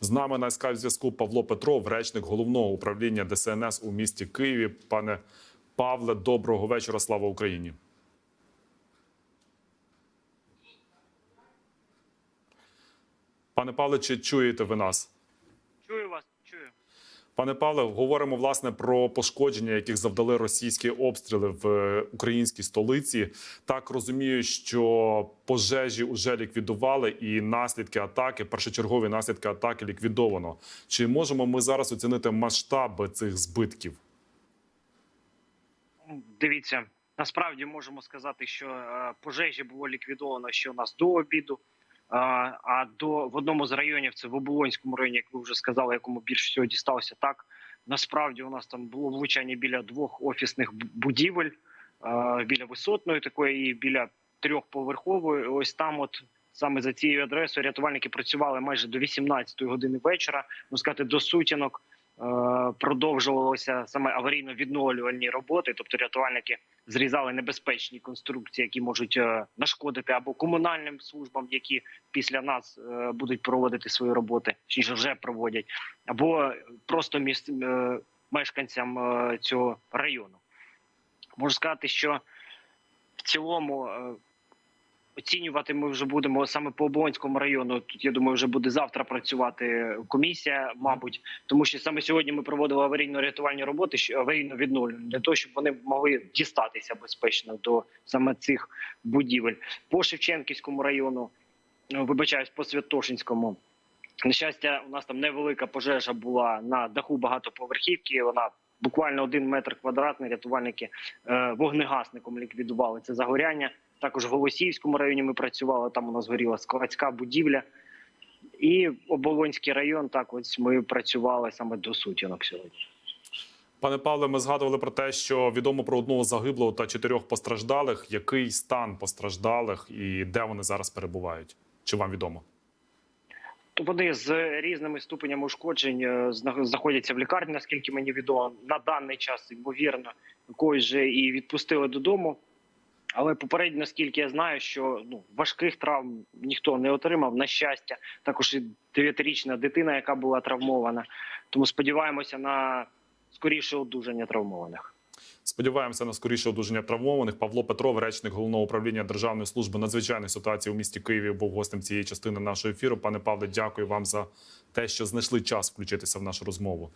З нами на скайп зв'язку Павло Петров, речник головного управління ДСНС у місті Києві. Пане Павле, доброго вечора. Слава Україні. Пане Павле, чи чуєте ви нас? Чую вас. Пане Павле, говоримо власне про пошкодження, яких завдали російські обстріли в е, українській столиці. Так розумію, що пожежі вже ліквідували, і наслідки атаки, першочергові наслідки атаки ліквідовано. Чи можемо ми зараз оцінити масштаби цих збитків? Дивіться, насправді можемо сказати, що е, пожежі було ліквідовано ще у нас до обіду. А, а до в одному з районів, це в Оболонському районі, як ви вже сказали, якому більше всього дістався так. Насправді у нас там було влучання біля двох офісних будівель, біля висотної такої і біля трьохповерхової. Ось там, от саме за цією адресою, рятувальники працювали майже до 18 години вечора. Ну сказати, до сутінок. Е, Продовжувалися саме аварійно-відновлювальні роботи, тобто рятувальники зрізали небезпечні конструкції, які можуть е, нашкодити або комунальним службам, які після нас е, будуть проводити свої роботи, чи вже проводять, або просто міс... е, мешканцям цього району. Можу сказати, що в цілому оцінювати ми вже будемо саме по Оболонському району. Тут я думаю, вже буде завтра працювати комісія, мабуть, тому що саме сьогодні ми проводили аварійно-рятувальні роботи, аварійно відновлювальні, для того, щоб вони могли дістатися безпечно до саме цих будівель по Шевченківському району. е, Вибачаюсь, по Святошинському. На щастя, у нас там невелика пожежа була на даху багатоповерхівки. Вона буквально один метр квадратний. Рятувальники е, вогнегасником ліквідували це загоряння. Також в Голосіївському районі ми працювали. Там у нас горіла складська будівля. І Оболонський район. Так, ось ми працювали саме до сутінок сьогодні. Пане Павле, ми згадували про те, що відомо про одного загиблого та чотирьох постраждалих. Який стан постраждалих і де вони зараз перебувають? Чи вам відомо? Вони з різними ступенями ушкоджень е, зна- знаходяться в лікарні, наскільки мені відомо. На даний час, ймовірно, когось же і відпустили додому. Але попередньо, наскільки я знаю, що ну важких травм ніхто не отримав. На щастя, також і дев'ятирічна дитина, яка була травмована. Тому сподіваємося на скоріше одужання травмованих. Сподіваємося на скоріше одужання травмованих. Павло Петров, речник головного управління Державної служби надзвичайної ситуації у місті Києві, був гостем цієї частини нашого ефіру. Пане Павле, дякую вам за те, що знайшли час включитися в нашу розмову.